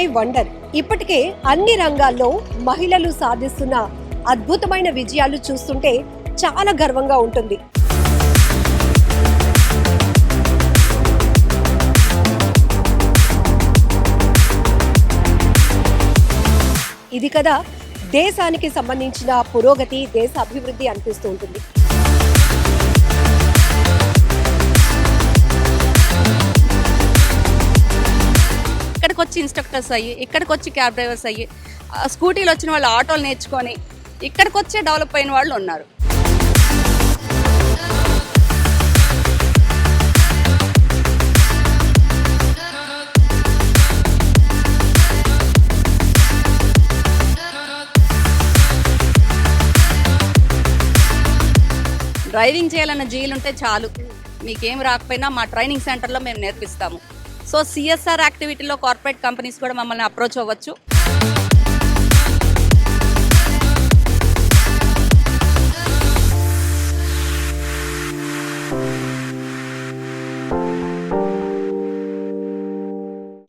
ఏ wonder. ఇప్పటికే అన్ని రంగాల్లో మహిళలు సాధిస్తున్న అద్భుతమైన విజయాలు చూస్తుంటే చాలా గర్వంగా ఉంటుంది. ఇది కదా దేశానికి సంబంధించిన పురోగతి దేశ అభివృద్ధి అనిపిస్తూ ఉంటుంది. ఇన్స్ట్రక్టర్స్ అయ్యి ఇక్కడికి వచ్చి క్యాబ్ డ్రైవర్స్ అయ్యి స్కూటీలు వచ్చిన వాళ్ళు ఆటోలు నేర్చుకొని ఇక్కడికి వచ్చే డెవలప్ అయిన వాళ్ళు ఉన్నారు. డ్రైవింగ్ చేయాలన్న జీలు ఉంటే చాలు. మీకేం రాకపోయినా మా ట్రైనింగ్ సెంటర్లో మేము నేర్పిస్తాము. సో సిఎస్ఆర్ యాక్టివిటీలో కార్పొరేట్ కంపెనీస్ కూడా మమ్మల్ని అప్రోచ్ అవ్వచ్చు.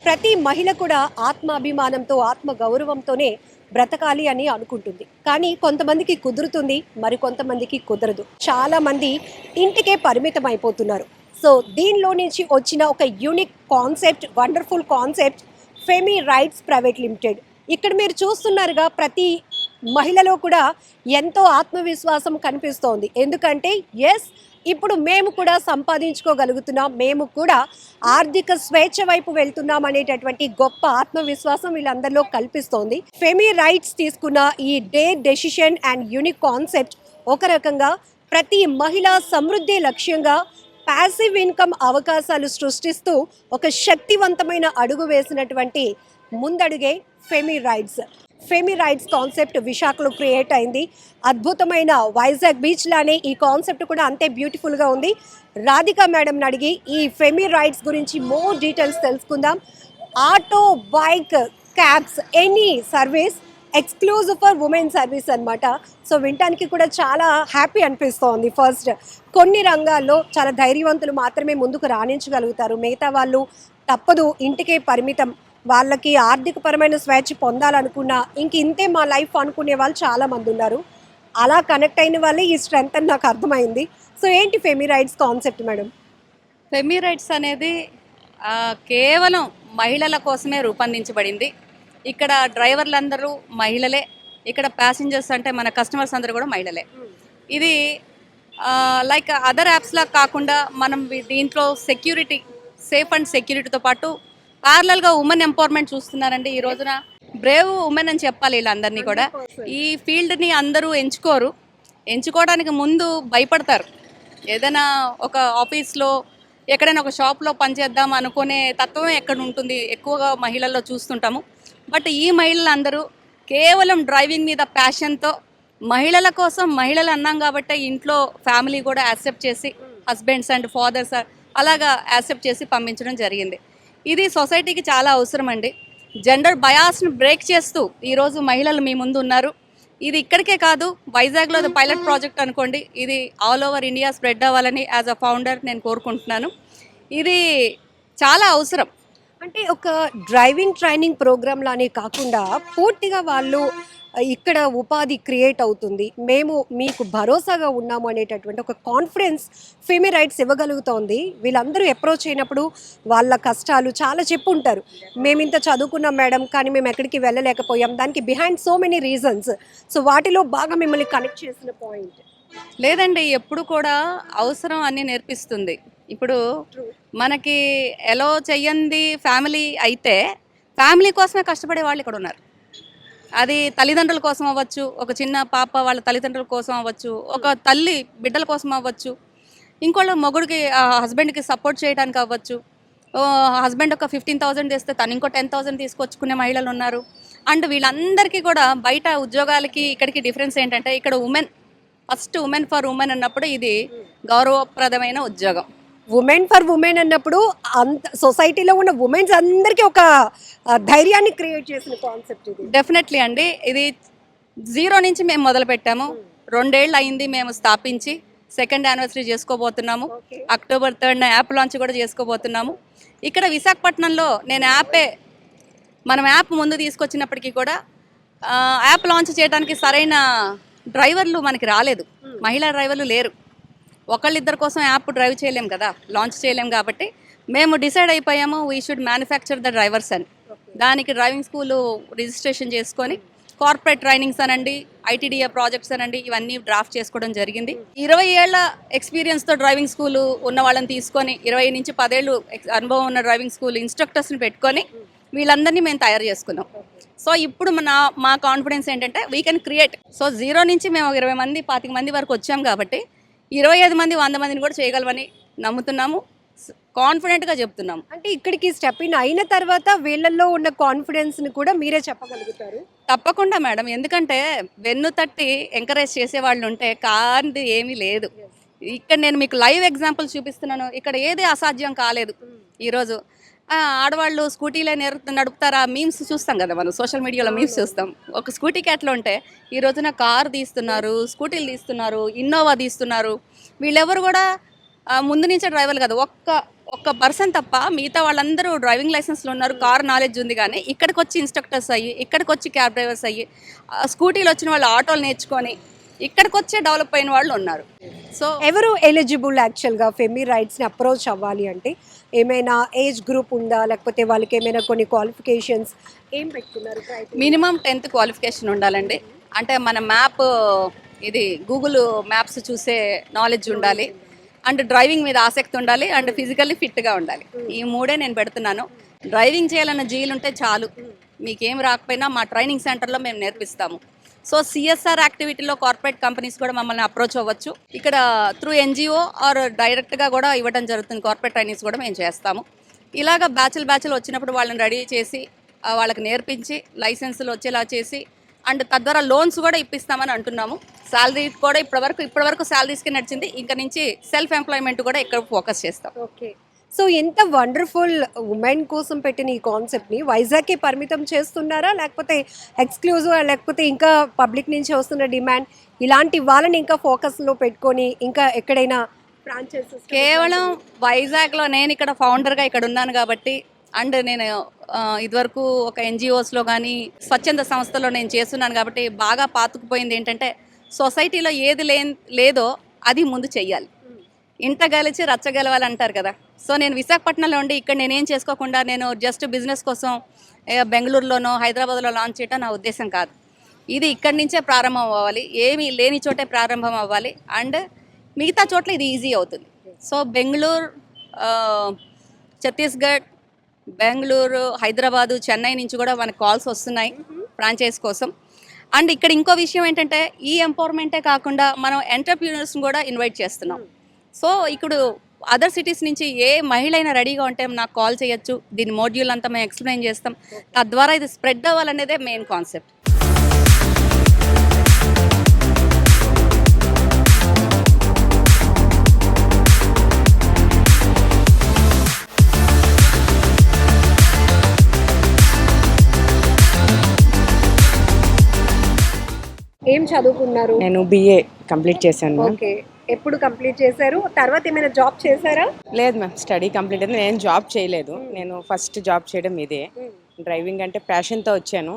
ప్రతి మహిళ కూడా ఆత్మాభిమానంతో ఆత్మ గౌరవంతోనే బ్రతకాలి అని అనుకుంటుంది. కానీ కొంతమందికి కుదురుతుంది మరి కొంతమందికి కుదరదు. చాలా మంది ఇంటికే పరిమితం అయిపోతున్నారు సో దీనిలో నుంచి వచ్చిన ఒక unique concept wonderful concept Femi Rides private limited ఇక్కడ మీరు చూస్తున్నారుగా ప్రతి మహిళలో కూడా ఎంతో ఆత్మవిశ్వాసం కనిపిస్తోంది. ఎందుకంటే ఎస్ ఇప్పుడు మేము కూడా సంపాదించుకోగలుగుతున్నాం మేము కూడా ఆర్థిక స్వేచ్ఛ వైపు వెళ్తున్నాం అనేటటువంటి గొప్ప ఆత్మవిశ్వాసం వీళ్ళందరిలో కల్పిస్తోంది. ఫెమీ రైట్స్ తీసుకున్న ఈ day decision and unique concept ఒక రకంగా ప్రతి మహిళ సమృద్ధి లక్ష్యంగా ప్యాసివ్ ఇన్కమ్ అవకాశాలు సృష్టిస్తూ ఒక శక్తివంతమైన అడుగు వేసినటువంటి ముందడుగే ఫెమీ రైడ్స్ ఫెమీ రైడ్స్ కాన్సెప్ట్ విశాఖలో క్రియేట్ అయింది. అద్భుతమైన వైజాగ్ బీచ్ లానే ఈ కాన్సెప్ట్ కూడా అంతే బ్యూటిఫుల్గా ఉంది. రాధిక మేడంని అడిగి ఈ ఫెమీ రైడ్స్ గురించి మోర్ డీటెయిల్స్ తెలుసుకుందాం. Auto bike cabs any service exclusive for women service అన్నమాట. సో వినటానికి కూడా చాలా హ్యాపీ అనిపిస్తోంది ఫస్ట్. కొన్ని రంగాల్లో చాలా ధైర్యవంతులు మాత్రమే ముందుకు రాణించగలుగుతారు. మిగతా వాళ్ళు తప్పదు ఇంటికే పరిమితం. వాళ్ళకి ఆర్థికపరమైన స్వేచ్ఛ పొందాలనుకున్నా ఇంక ఇంతే మా లైఫ్ అనుకునే వాళ్ళు చాలామంది ఉన్నారు. అలా కనెక్ట్ అయిన వాళ్ళే ఈ స్ట్రెంత్ అని నాకు అర్థమైంది. సో ఏంటి Femi Rides concept madam? ఫెమీ rights అనేది కేవలం మహిళల కోసమే రూపొందించబడింది. ఇక్కడ డ్రైవర్లందరూ మహిళలే ఇక్కడ ప్యాసింజర్స్ అంటే మన కస్టమర్స్ అందరూ కూడా మహిళలే. ఇది లైక్ అదర్ యాప్స్లా కాకుండా మనం దీంట్లో సెక్యూరిటీ సేఫ్ అండ్ సెక్యూరిటీతో పాటు పార్లల్గా ఉమెన్ ఎంపవర్మెంట్ చూస్తున్నారండి. ఈ రోజున బ్రేవ్ ఉమెన్ అని చెప్పాలి వీళ్ళందరినీ కూడా. ఈ ఫీల్డ్ని అందరూ ఎంచుకోరు. ఎంచుకోవడానికి ముందు భయపడతారు. ఏదైనా ఒక ఆఫీస్లో ఎక్కడైనా ఒక షాప్లో పనిచేద్దాం అనుకునే తత్వం ఎక్కడ ఉంటుంది ఎక్కువగా మహిళల్లో చూస్తుంటాము. బట్ ఈ మహిళలందరూ కేవలం డ్రైవింగ్ మీద ప్యాషన్తో మహిళల కోసం మహిళలు అన్నాం కాబట్టి ఇంట్లో ఫ్యామిలీ కూడా యాక్సెప్ట్ చేసి హస్బెండ్స్ అండ్ ఫాదర్స్ అలాగా యాక్సెప్ట్ చేసి పంపించడం జరిగింది. ఇది సొసైటీకి చాలా అవసరం అండి. జెండర్ బయాస్ను బ్రేక్ చేస్తూ ఈరోజు మహిళలు మీ ముందు ఉన్నారు. ఇది ఇక్కడికే కాదు వైజాగ్లో పైలట్ ప్రాజెక్ట్ అనుకోండి ఇది ఆల్ ఓవర్ ఇండియా స్ప్రెడ్ అవ్వాలని యాజ్ అ ఫౌండర్ నేను కోరుకుంటున్నాను. ఇది చాలా అవసరం. అంటే ఒక డ్రైవింగ్ ట్రైనింగ్ ప్రోగ్రామ్ లానే కాకుండా పూర్తిగా వాళ్ళు ఇక్కడ ఉపాధి క్రియేట్ అవుతుంది. మేము మీకు భరోసాగా ఉన్నాము అనేటటువంటి ఒక కాన్ఫిడెన్స్ ఫెమి రైట్స్ ఇవ్వగలుగుతోంది. వీళ్ళందరూ అప్రోచ్ అయినప్పుడు వాళ్ళ కష్టాలు చాలా చెప్పుంటారు. మేము ఇంత చదువుకున్నాం మేడం కానీ మేము ఎక్కడికి వెళ్ళలేకపోయాం. దానికి behind so many reasons so వాటిలో బాగా మిమ్మల్ని కనెక్ట్ చేసిన పాయింట్ లేదండి ఎప్పుడు కూడా అవసరం అన్ని నేర్పిస్తుంది. ఇప్పుడు మనకి ఎలో చెయ్యంది ఫ్యామిలీ అయితే ఫ్యామిలీ కోసమే కష్టపడే వాళ్ళు ఇక్కడ ఉన్నారు. అది తల్లిదండ్రుల కోసం అవ్వచ్చు ఒక చిన్న పాప వాళ్ళ తల్లిదండ్రుల కోసం అవ్వచ్చు ఒక తల్లి బిడ్డల కోసం అవ్వచ్చు ఇంకోళ్ళు మొగుడికి హస్బెండ్కి సపోర్ట్ చేయడానికి అవ్వచ్చు. హస్బెండ్ ఒక ఫిఫ్టీన్ థౌసండ్ తెస్తే తను ఇంకో టెన్ థౌసండ్ తీసుకొచ్చుకునే మహిళలు ఉన్నారు. అండ్ వీళ్ళందరికీ కూడా బయట ఉద్యోగాలకి ఇక్కడికి డిఫరెన్స్ ఏంటంటే ఇక్కడ women first women for women అన్నప్పుడు ఇది గౌరవప్రదమైన ఉద్యోగం. ఉమెన్ ఫర్ ఉమెన్ అన్నప్పుడు అంత సొసైటీలో ఉన్న ఉమెన్స్ అందరికీ ఒక ధైర్యాన్ని క్రియేట్ చేసిన కాన్సెప్ట్ ఇది. డెఫినెట్లీ అండి. ఇది జీరో నుంచి మేము మొదలు పెట్టాము రెండేళ్ళు అయింది మేము స్థాపించి సెకండ్ యానివర్సరీ చేసుకోబోతున్నాము. అక్టోబర్ థర్డ్న యాప్ లాంచ్ కూడా చేసుకోబోతున్నాము. ఇక్కడ విశాఖపట్నంలో నేను యాపే మనం యాప్ ముందు తీసుకొచ్చినప్పటికీ కూడా యాప్ లాంచ్ చేయడానికి సరైన డ్రైవర్లు మనకి రాలేదు. మహిళా డ్రైవర్లు లేరు. ఒకళ్ళిద్దరి కోసం యాప్ డ్రైవ్ చేయలేం కదా లాంచ్ చేయలేం కాబట్టి మేము డిసైడ్ అయిపోయాము we should manufacture the drivers అని. దానికి డ్రైవింగ్ స్కూల్ రిజిస్ట్రేషన్ చేసుకొని కార్పొరేట్ ట్రైనింగ్స్ అనండి ఐటీడీఏ ప్రాజెక్ట్స్ అనండి ఇవన్నీ డ్రాఫ్ట్ చేసుకోవడం జరిగింది. ఇరవై ఏళ్ళ ఎక్స్పీరియన్స్తో డ్రైవింగ్ స్కూల్ ఉన్న వాళ్ళని తీసుకొని ఇరవై నుంచి పదేళ్ళు అనుభవం ఉన్న డ్రైవింగ్ స్కూల్ ఇన్స్ట్రక్టర్స్ని పెట్టుకొని వీళ్ళందరినీ మేము తయారు చేసుకున్నాం. సో ఇప్పుడు మన మా కాన్ఫిడెన్స్ ఏంటంటే we can create so zero నుంచి మేము ఇరవై మంది పాతిక మంది వరకు వచ్చాం కాబట్టి ఇరవై ఐదు మంది వంద మందిని కూడా చేయగలమని నమ్ముతున్నాము. కాన్ఫిడెంట్గా చెప్తున్నాము. అంటే ఇక్కడికి స్టెప్ ఇన్ అయిన తర్వాత వీళ్ళల్లో ఉన్న కాన్ఫిడెన్స్ని కూడా మీరే చెప్పగలుగుతారు? తప్పకుండా మేడం. ఎందుకంటే వెన్ను తట్టి ఎంకరేజ్ చేసే వాళ్ళు ఉంటే కాంతి ఏమీ లేదు. ఇక్కడ నేను మీకు లైవ్ ఎగ్జాంపుల్ చూపిస్తున్నాను. ఇక్కడ ఏది అసాధ్యం కాలేదు. ఈరోజు ఆ, ఆడవాళ్ళు స్కూటీలే నేర్ నడుపుతారా? మీమ్స్ చూస్తాం కదా మనం. సోషల్ మీడియాలో మీమ్స్ చూస్తాం. ఒక స్కూటీకి ఎట్లా ఉంటే ఈ రోజున కార్ తీస్తున్నారు స్కూటీలు తీస్తున్నారు ఇన్నోవా తీస్తున్నారు. వీళ్ళెవరు కూడా ముందు నుంచే డ్రైవర్లు కదా. ఒక్క ఒక్క పర్సన్ తప్ప మిగతా వాళ్ళందరూ డ్రైవింగ్ లైసెన్స్లో ఉన్నారు కార్ నాలెడ్జ్ ఉంది కానీ ఇక్కడికి వచ్చి ఇన్స్ట్రక్టర్స్ అయ్యి ఇక్కడికి వచ్చి క్యాబ్ డ్రైవర్స్ అయ్యి ఆ, స్కూటీలు వచ్చిన వాళ్ళు ఆటోలు నేర్చుకొని ఇక్కడికి వచ్చే డెవలప్ అయిన వాళ్ళు ఉన్నారు. సో ఎవరు ఎలిజిబుల్ యాక్చువల్గా ఫెమి రైట్స్ని అప్రోచ్ అవ్వాలి అంటే ఏమైనా ఏజ్ గ్రూప్ ఉందా? లేకపోతే వాళ్ళకి ఏమైనా కొన్ని క్వాలిఫికేషన్స్ ఏం పెట్టుకున్నారు మినిమం టెన్త్ క్వాలిఫికేషన్ ఉండాలండి. అంటే మన మ్యాప్ ఇది గూగుల్ మ్యాప్స్ చూసే నాలెడ్జ్ ఉండాలి. అండ్ డ్రైవింగ్ మీద ఆసక్తి ఉండాలి. అండ్ ఫిజికల్లీ ఫిట్గా ఉండాలి. ఈ మూడే నేను పెడుతున్నాను. డ్రైవింగ్ చేయాలన్న జీలు ఉంటే చాలు. మీకేం రాకపోయినా మా ట్రైనింగ్ సెంటర్లో మేము నేర్పిస్తాము. సో సిఎస్ఆర్ యాక్టివిటీలో కార్పొరేట్ కంపెనీస్ కూడా మమ్మల్ని అప్రోచ్ అవ్వచ్చు. ఇక్కడ త్రూ ఎన్జిఓ ఆర్ డైరెక్ట్గా కూడా ఇవ్వడం జరుగుతుంది. కార్పొరేట్ ట్రైనింగ్స్ కూడా మేము చేస్తాము. ఇలాగ బ్యాచ్లు బ్యాచ్లు వచ్చినప్పుడు వాళ్ళని రెడీ చేసి వాళ్ళకి నేర్పించి లైసెన్సులు వచ్చేలా చేసి అండ్ తద్వారా లోన్స్ కూడా ఇప్పిస్తామని అంటున్నాము. శాలరీ కూడా ఇప్పటివరకు ఇప్పటివరకు శాలరీస్కి నడిచింది. ఇంకా నుంచి సెల్ఫ్ ఎంప్లాయ్మెంట్ కూడా ఇక్కడ ఫోకస్ చేస్తాం. ఓకే సో ఎంత వండర్ఫుల్ ఉమెన్ కోసం పెట్టిన ఈ కాన్సెప్ట్ని? వైజాగ్కి పరిమితం చేస్తున్నారా? లేకపోతే ఎక్స్క్లూజివ్ లేకపోతే ఇంకా పబ్లిక్ నుంచి వస్తున్న డిమాండ్? ఇలాంటి వాళ్ళని ఇంకా ఫోకస్లో పెట్టుకొని ఇంకా ఎక్కడైనా ఫ్రాంచైజెస్ కేవలం వైజాగ్లో నేను ఇక్కడ ఫౌండర్గా ఇక్కడ ఉన్నాను కాబట్టి అండ్ నేను ఇదివరకు ఒక ఎన్జిఓస్లో కానీ స్వచ్ఛంద సంస్థలో నేను చేస్తున్నాను కాబట్టి బాగా పాతుకుపోయింది ఏంటంటే సొసైటీలో ఏది లే లేదో అది ముందు చెయ్యాలి. ఇంట గెలిచి రచ్చగలవాలంటారు కదా. సో నేను విశాఖపట్నంలో ఉండి ఇక్కడ నేనేం చేసుకోకుండా నేను జస్ట్ బిజినెస్ కోసం బెంగళూరులోనో హైదరాబాద్లో లాంచ్ చేయటం నా ఉద్దేశం కాదు. ఇది ఇక్కడి నుంచే ప్రారంభం అవ్వాలి. ఏమీ లేని చోటే ప్రారంభం అవ్వాలి. అండ్ మిగతా చోట్ల ఇది ఈజీ అవుతుంది. సో బెంగళూరు ఛత్తీస్గఢ్ బెంగళూరు హైదరాబాదు చెన్నై నుంచి కూడా మనకు కాల్స్ వస్తున్నాయి ఫ్రాంచైజ్ కోసం. అండ్ ఇక్కడ ఇంకో విషయం ఏంటంటే ఈ ఎంపవర్మెంటే కాకుండా మనం ఎంటర్ప్రీనర్స్ని కూడా ఇన్వైట్ చేస్తున్నాం. సో ఇప్పుడు అదర్ సిటీస్ నుంచి ఏ మహిళ అయినా రెడీగా ఉంటే నాకు కాల్ చేయొచ్చు. దీని మోడ్యూల్ అంతా మేము ఎక్స్ప్లెయిన్ చేస్తాం. తద్వారా ఇది స్ప్రెడ్ అవ్వాలనేదే మెయిన్ కాన్సెప్ట్ ఏం చదువుకున్నారు? నేను బిఏ కంప్లీట్ చేశాను. ఓకే ఎప్పుడు కంప్లీట్ చేశారు? తర్వాత ఏమైనా జాబ్ చేశారా? లేదు మ్యామ్ స్టడీ కంప్లీట్ అయింది. నేను జాబ్ చేయలేదు. నేను ఫస్ట్ జాబ్ చేయడం ఇదే. డ్రైవింగ్ అంటే ప్యాషన్తో వచ్చాను.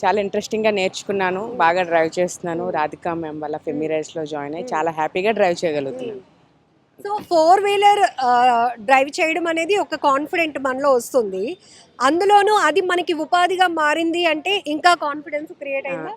చాలా ఇంట్రెస్టింగ్గా నేర్చుకున్నాను. బాగా డ్రైవ్ చేస్తున్నాను. రాధిక మ్యామ్ వల్ల ఫెమిరైడ్స్లో జాయిన్ అయ్యి చాలా హ్యాపీగా డ్రైవ్ చేయగలుగుతున్నాను. సో ఫోర్ వీలర్ డ్రైవ్ చేయడం అనేది ఒక కాన్ఫిడెంట్ మనలో వస్తుంది. అందులోనూ అది మనకి ఉపాధిగా మారింది అంటే ఇంకా కాన్ఫిడెన్స్ క్రియేట్ అయిందా?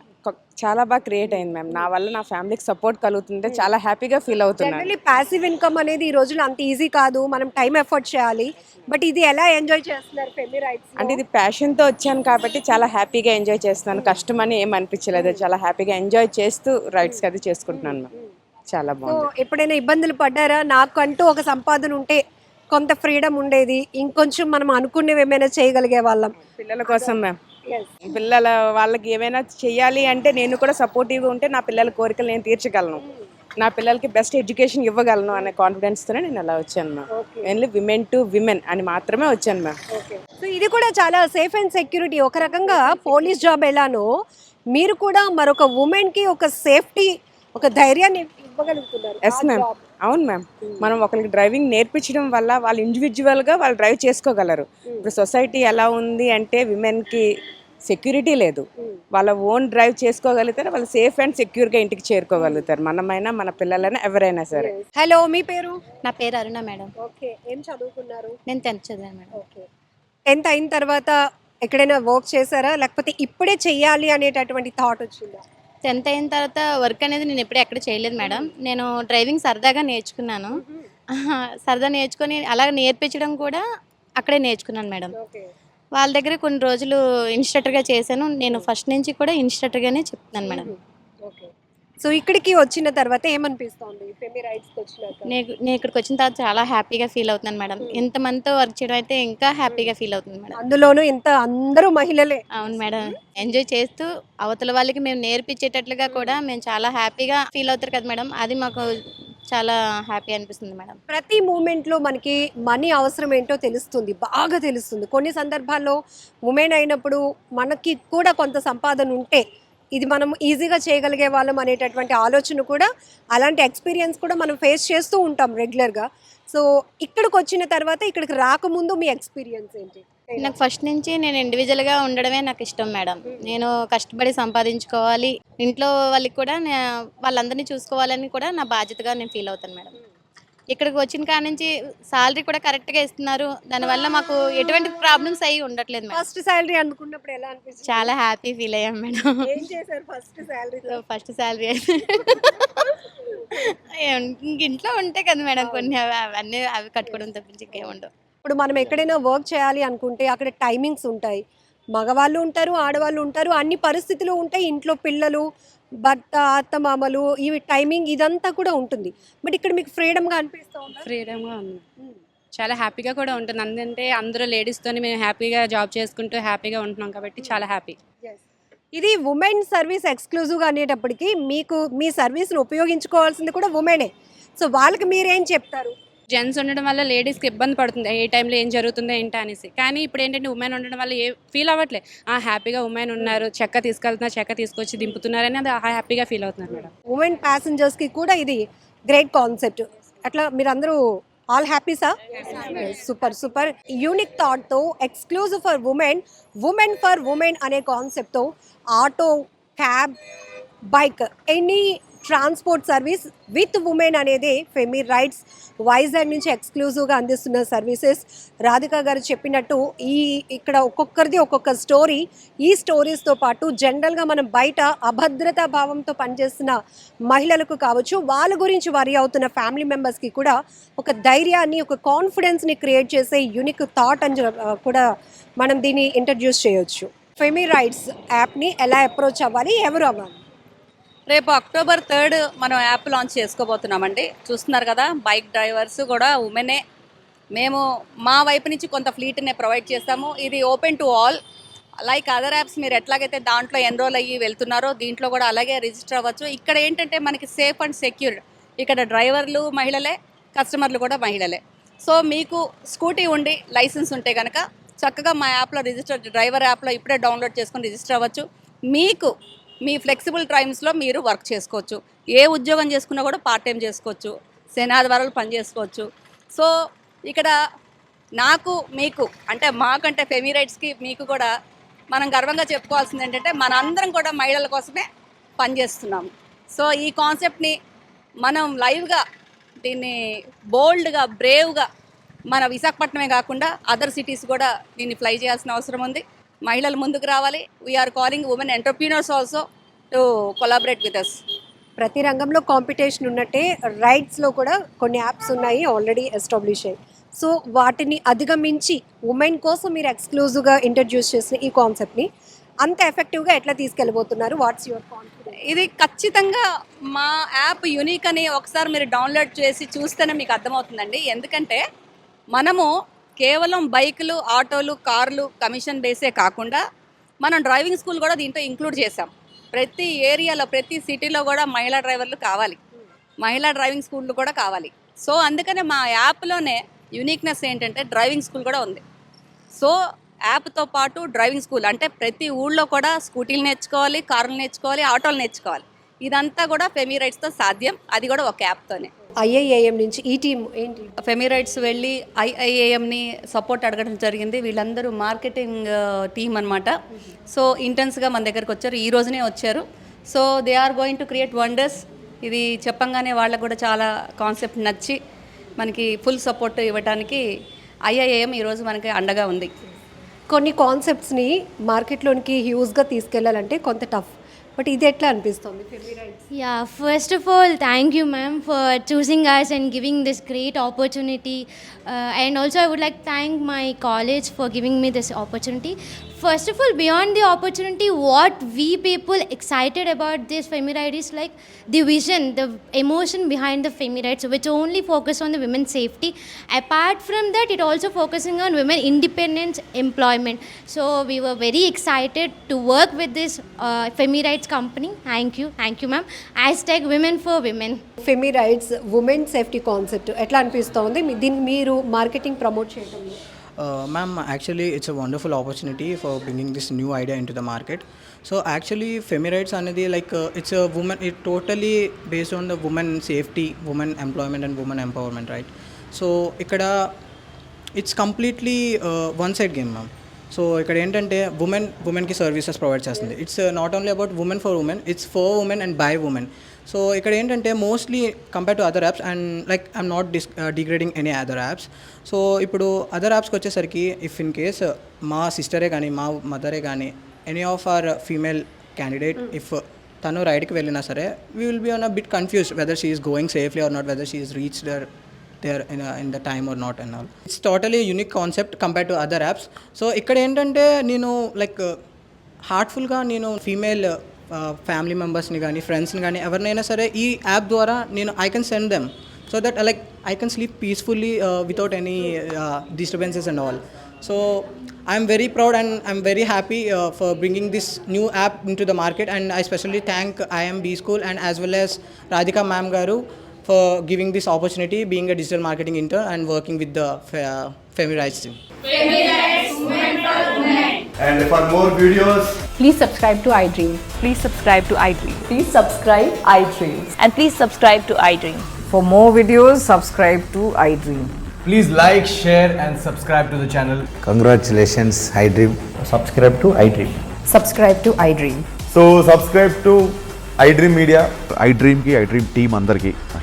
చాలా బాగా క్రియేట్ అయింది మ్యామ్. నా వల్ల నా ఫ్యామిలీకి సపోర్ట్ కలుగుతుంటే చాలా హ్యాపీగా ఫీల్ జనరల్లీ ప్యాసివ్ ఇన్కమ్ అనేది ఈ రోజుల్లో అంత ఈజీ కాదు. మనం టైం ఎఫర్ట్ చేయాలి. బట్ ఇది ఎలా ఎంజాయ్ చేస్తున్నారు ఫెమి రైట్స్ అంటే ఇది ప్యాషన్తో వచ్చాను కాబట్టి చాలా హ్యాపీగా ఎంజాయ్ చేస్తున్నాను. కష్టం అని ఏం అనిపించలేదు. చాలా హ్యాపీగా ఎంజాయ్ చేస్తూ రైడ్స్ అది చేసుకుంటున్నాను మ్యామ్. చాలా బాగుంది. ఎప్పుడైనా ఇబ్బందులు పడ్డారా? నాకంటూ ఒక సంపాదన ఉంటే కొంత ఫ్రీడమ్ ఉండేది. ఇంకొంచెం మనం అనుకునేవి ఏమైనా చేయగలిగే వాళ్ళం. పిల్లల కోసం మ్యామ్. పిల్లల వాళ్ళకి ఏమైనా చెయ్యాలి అంటే నేను కూడా సపోర్టివ్గా ఉంటే నా పిల్లల కోరికలు నేను తీర్చగలను. నా పిల్లలకి బెస్ట్ ఎడ్యుకేషన్ ఇవ్వగలను అనే కాన్ఫిడెన్స్తోనే నేను అలా వచ్చాను ma'am only women to women అని మాత్రమే వచ్చాను మ్యామ్ సో ఇది కూడా చాలా సేఫ్ అండ్ సెక్యూరిటీ ఒక రకంగా పోలీస్ జాబ్ ఎలానో మీరు కూడా మరొక ఉమెన్కి ఒక సేఫ్టీ ఒక ధైర్యాన్ని ఇవ్వగలుగుతున్నారు. Yes, ma'am. అవును మ్యామ్. మనం ఒకరికి డ్రైవింగ్ నేర్పించడం వల్ల వాళ్ళు ఇండివిజువల్గా వాళ్ళు డ్రైవ్ చేసుకోగలరు. ఇప్పుడు సొసైటీ ఎలా ఉంది అంటే విమెన్కి సెక్యూరిటీ లేదు. వాళ్ళ ఓన్ డ్రైవ్ చేసుకోగలుగుతారు వాళ్ళు సేఫ్ అండ్ సెక్యూర్గా ఇంటికి చేరుకోగలుగుతారు. మనమైనా మన పిల్లలైనా ఎవరైనా సరే. హలో మీ పేరు? నా పేరు అరుణ మేడం. ఓకే ఏం చదువుకున్నారు? నేను టెన్త్ చదివాను మేడం. ఓకే. టెన్త్ అయిన తర్వాత ఎక్కడైనా వర్క్ చేశారా? లేకపోతే ఇప్పుడే చెయ్యాలి అనేటటువంటి థాట్ వచ్చిందా? టెన్త్ అయిన తర్వాత వర్క్ అనేది నేను ఎప్పుడూ ఎక్కడ చేయలేదు మేడం. నేను డ్రైవింగ్ సరదాగా నేర్చుకున్నాను. సరదా నేర్చుకొని అలా నేర్పించడం కూడా అక్కడే నేర్చుకున్నాను మేడం. వాళ్ళ దగ్గర కొన్ని రోజులు ఇన్స్ట్రక్టర్గా చేశాను. నేను ఫస్ట్ నుంచి కూడా ఇన్స్ట్రక్టర్గానే చెప్తున్నాను మేడం. సో ఇక్కడికి వచ్చిన తర్వాత ఏమనిపిస్తోంది? ఫెమి వచ్చినాక? నేను నేను ఇక్కడికి వచ్చిన తర్వాత చాలా హ్యాపీగా ఫీల్ అవుతున్నాను మేడం. ఇంతమందితో వర్క్ చేయడం అయితే ఇంకా హ్యాపీగా ఫీల్ అవుతుంది మేడం. అందులోనూ ఇంత అందరూ మహిళలే. అవును మేడం. ఎంజాయ్ చేస్తూ అవతల వాళ్ళకి మేము నేర్పించేటట్లుగా కూడా మేము చాలా హ్యాపీగా ఫీల్ అవుతారు కదా మేడం. అది మాకు చాలా హ్యాపీ అనిపిస్తుంది మేడం. ప్రతి మూమెంట్లో మనకి మనీ అవసరం ఏంటో తెలుస్తుంది. బాగా తెలుస్తుంది. కొన్ని సందర్భాల్లో ఉమెన్ అయినప్పుడు మనకి కూడా కొంత సంపాదన ఉంటే ఇది మనం ఈజీగా చేయగలిగే వాళ్ళం అనేటటువంటి ఆలోచన కూడా అలాంటి ఎక్స్పీరియన్స్ కూడా మనం ఫేస్ చేస్తూ ఉంటాం రెగ్యులర్గా సో ఇక్కడికి వచ్చిన తర్వాత ఇక్కడికి రాకముందు మీ ఎక్స్పీరియన్స్ ఏంటి? నాకు ఫస్ట్ నుంచి నేను ఇండివిజువల్గా ఉండడమే నాకు ఇష్టం మేడం. నేను కష్టపడి సంపాదించుకోవాలి. ఇంట్లో వాళ్ళకి కూడా వాళ్ళందరినీ చూసుకోవాలని కూడా నా బాధ్యతగా నేను ఫీల్ అవుతాను మేడం. ఇక్కడికి వచ్చిన కాడ నుంచి సాలరీ కూడా కరెక్ట్గా ఇస్తున్నారు. దానివల్ల మాకు ఎటువంటి ప్రాబ్లమ్స్ అయ్యి ఉండట్లేదు ఫస్ట్ శాలరీ అనుకున్నప్పుడు ఎలా అనిపిస్తుంది? చాలా హ్యాపీ ఫీల్ అయ్యాం మేడం. ఏం చేశారు ఫస్ట్ శాలరీ ఫస్ట్ శాలరీ ఇంట్లో ఉంటాయి కదా మేడం కొన్ని అవి అవన్నీ అవి కట్టుకోవడం తప్పించి ఇంకేముండవు ఇప్పుడు మనం ఎక్కడైనా వర్క్ చేయాలి అనుకుంటే అక్కడ టైమింగ్స్ ఉంటాయి. మగవాళ్ళు ఉంటారు ఆడవాళ్ళు ఉంటారు అన్ని పరిస్థితులు ఉంటాయి. ఇంట్లో పిల్లలు భర్త అత్త మామలు ఇవి టైమింగ్ ఇదంతా కూడా ఉంటుంది. బట్ ఇక్కడ మీకు ఫ్రీడమ్గా అనిపిస్తూ ఉందా? ఫ్రీడమ్గా ఉంది. చాలా హ్యాపీగా కూడా ఉంటుంది. అందుకంటే అందరూ లేడీస్తోని మేము హ్యాపీగా జాబ్ చేసుకుంటూ హ్యాపీగా ఉంటున్నాం కాబట్టి చాలా హ్యాపీ. ఇది ఉమెన్ సర్వీస్ ఎక్స్క్లూజివ్గా అనేటప్పటికి మీకు మీ సర్వీస్ని ఉపయోగించుకోవాల్సింది కూడా ఉమెనే సో వాళ్ళకి మీరేం చెప్తారు? జెంట్స్ ఉండడం వల్ల లేడీస్కి ఇబ్బంది పడుతుంది ఏ టైంలో ఏం జరుగుతుందో ఏంటి అనేసి. కానీ ఇప్పుడు ఏంటంటే ఉమెన్ ఉండడం వల్ల ఏ ఫీల్ అవ్వట్లే. ఆ హ్యాపీగా ఉమెన్ ఉన్నారు చెక్క తీసుకెళ్తున్నారు చెక్క తీసుకొచ్చి దింపుతున్నారు అని అది హ్యాపీగా ఫీల్ అవుతున్నారు మేడం. ఉమెన్ ప్యాసింజర్స్కి కూడా ఇది గ్రేట్ కాన్సెప్ట్. అట్లా మీరందరూ all happy sir? Super super. Unique థాట్తో exclusive for women women for women అనే కాన్సెప్ట్తో auto cab bike any transport service with women అనేది ఫెమి రైడ్స్ వైజాగ్ నుంచి ఎక్స్క్లూజివ్గా అందిస్తున్న సర్వీసెస్. రాధిక గారు చెప్పినట్టు ఈ ఇక్కడ ఒక్కొక్కరిది ఒక్కొక్క స్టోరీ. ఈ స్టోరీస్తో పాటు జనరల్గా మనం బయట అభద్రతా భావంతో పనిచేస్తున్న మహిళలకు కావచ్చు వాళ్ళ గురించి వరి అవుతున్న ఫ్యామిలీ మెంబర్స్కి కూడా ఒక ధైర్యాన్ని ఒక కాన్ఫిడెన్స్ని క్రియేట్ చేసే యూనిక్ థాట్ అని కూడా మనం దీన్ని ఇంట్రడ్యూస్ చేయొచ్చు. ఫెమి రైట్స్ యాప్ని ఎలా అప్రోచ్ అవ్వాలి ఎవరు అవ్వాలి? రేపు అక్టోబర్ థర్డ్ మనం యాప్ లాంచ్ చేసుకోబోతున్నామండి. చూస్తున్నారు కదా బైక్ డ్రైవర్స్ కూడా ఉమెనే మేము మా వైపు నుంచి కొంత ఫ్లీట్నే ప్రొవైడ్ చేస్తాము. ఇది open to all like other apps మీరు ఎట్లాగైతే దాంట్లో ఎన్రోల్ అయ్యి వెళ్తున్నారో దీంట్లో కూడా అలాగే రిజిస్టర్ అవ్వచ్చు. ఇక్కడ ఏంటంటే మనకి సేఫ్ అండ్ సెక్యూర్డ్ ఇక్కడ డ్రైవర్లు మహిళలే కస్టమర్లు కూడా మహిళలే. సో మీకు స్కూటీ ఉండి లైసెన్స్ ఉంటే కనుక చక్కగా మా యాప్లో రిజిస్టర్ డ్రైవర్ యాప్లో ఇప్పుడే డౌన్లోడ్ చేసుకొని రిజిస్టర్ అవ్వచ్చు. మీకు మీ ఫ్లెక్సిబుల్ టైమ్స్లో మీరు వర్క్ చేసుకోవచ్చు. ఏ ఉద్యోగం చేసుకున్నా కూడా పార్ట్ టైం చేసుకోవచ్చు. శనాదివారాలు పని చేసుకోవచ్చు. సో ఇక్కడ నాకు మీకు అంటే మాకంటే ఫెమిరైట్స్కి మీకు కూడా మనం గర్వంగా చెప్పుకోవాల్సింది ఏంటంటే మనందరం కూడా మహిళల కోసమే పనిచేస్తున్నాము సో ఈ కాన్సెప్ట్ని మనం లైవ్గా దీన్ని బోల్డ్గా బ్రేవ్గా మన విశాఖపట్నమే కాకుండా అదర్ సిటీస్ కూడా దీన్ని ఫ్లై చేయాల్సిన అవసరం ఉంది. మహిళలు ముందుకు రావాలి. We're calling women entrepreneurs also to collaborate with us ప్రతి రంగంలో కాంపిటీషన్ ఉన్నట్టే రైడ్స్లో కూడా కొన్ని యాప్స్ ఉన్నాయి ఆల్రెడీ ఎస్టాబ్లిష్ అయ్యి. సో వాటిని అధిగమించి ఉమెన్ కోసం మీరు ఎక్స్క్లూజివ్గా ఇంట్రడ్యూస్ చేసిన ఈ కాన్సెప్ట్ని అంత ఎఫెక్టివ్గా ఎట్లా తీసుకెళ్ళబోతున్నారు? వాట్స్ యువర్ కాన్ఫిడెన్స్ ఇది ఖచ్చితంగా మా యాప్ యూనిక్ అని ఒకసారి మీరు డౌన్లోడ్ చేసి చూస్తేనే మీకు అర్థమవుతుందండి. ఎందుకంటే మనము కేవలం బైకులు ఆటోలు కార్లు కమిషన్ బేసే కాకుండా మనం డ్రైవింగ్ స్కూల్ కూడా దీంట్లో ఇంక్లూడ్ చేసాం ప్రతి ఏరియాలో ప్రతి సిటీలో కూడా మహిళా డ్రైవర్లు కావాలి. మహిళా డ్రైవింగ్ స్కూళ్ళు కూడా కావాలి. సో అందుకనే మా యాప్లోనే యూనిక్నెస్ ఏంటంటే డ్రైవింగ్ స్కూల్ కూడా ఉంది. సో యాప్తో పాటు డ్రైవింగ్ స్కూల్ అంటే ప్రతి ఊళ్ళో కూడా స్కూటీలు నేర్చుకోవాలి కార్లు నేర్చుకోవాలి ఆటోలు నేర్చుకోవాలి. ఇదంతా కూడా ఫెమిరైట్స్తో సాధ్యం. అది కూడా ఒక యాప్తోనే. ఐఐఏఎం నుంచి ఈ టీం ఏంటి? ఫెమిరైట్స్ వెళ్ళి ఐఐఏఎంని సపోర్ట్ అడగడం జరిగింది. వీళ్ళందరూ మార్కెటింగ్ టీం అనమాట సో ఇంటెన్స్గా మన దగ్గరకు వచ్చారు. ఈ రోజునే వచ్చారు. So they are going to create wonders. ఇది చెప్పంగానే వాళ్ళకు కూడా చాలా కాన్సెప్ట్ నచ్చి మనకి ఫుల్ సపోర్ట్ ఇవ్వడానికి ఐఐఏఎం ఈరోజు మనకి అండగా ఉంది. కొన్ని కాన్సెప్ట్స్ని మార్కెట్లోనికి హ్యూజ్గా తీసుకెళ్ళాలంటే కొంత టఫ్ బట్ ఇది ఎట్లా అనిపిస్తుంది ఫెమిరైట్స్ Yeah, first of all, thank you, ma'am, for choosing us and giving this great opportunity. Uh, and also, I would like to thank my college for giving me this opportunity. First of all, beyond the opportunity, what we people excited about this Femiride is like the vision, the emotion behind the Femiride, so which only focus on the women's safety. Apart from that, it also focusing on women independence employment. So we were very excited to uh, Femirides company. Thank you, thank you, ma'am. Hashtag Women for Women. Femirides women safety concept ఎట్లా అనిపిస్తోంది దీన్ని మీరు marketing promote చేయడంలో Uh, ma'am, actually, it's a wonderful opportunity for bringing this new idea into the market. So, actually, Femirites అనేది like uh, it's a woman. It totally based on the woman safety, woman employment, and woman empowerment, right? So, ఇక్కడ it's completely one side game ma'am so ఇక్కడ ఏంటంటే women ఉమెన్కి services provide చేస్తుంది. It's not only about women for women it's for women and by women so ఇక్కడ ఏంటంటే mostly compare to other apps and like I'm not dis degrading any other apps so ఇప్పుడు other యాప్స్కి వచ్చేసరికి if in case మా సిస్టరే కానీ మా మదరే కానీ any of our female candidate if తను రైడ్కి వెళ్ళినా సరే we will be on a bit confused whether she is going safely or not whether she is reach there there in in the time or not and all it's totally unique concept compare to other apps so ఇక్కడ ఏంటంటే నేను like హార్ట్ఫుల్గా నేను female family మెంబర్స్ని కానీ ఫ్రెండ్స్ని కానీ ఎవరినైనా సరే ఈ యాప్ ద్వారా నేను I can send them so that like I can sleep peacefully without any disturbances and all so I'm very proud and I'm very happy for bringing this new app in to the market and I specially thank I'm B school and as well as Radhika ma'am గారు for giving this opportunity, being a digital marketing intern and working with the uh, Femi Rights team. Femi Rights, women for women. And for more videos, please subscribe to iDream. Please subscribe to iDream. Please subscribe iDream. And please subscribe to iDream. For more videos, subscribe to iDream. Please like, share and subscribe to the channel. Congratulations, iDream. Subscribe to iDream. Subscribe to iDream. So subscribe to iDream Media. iDream की iDream team under ki.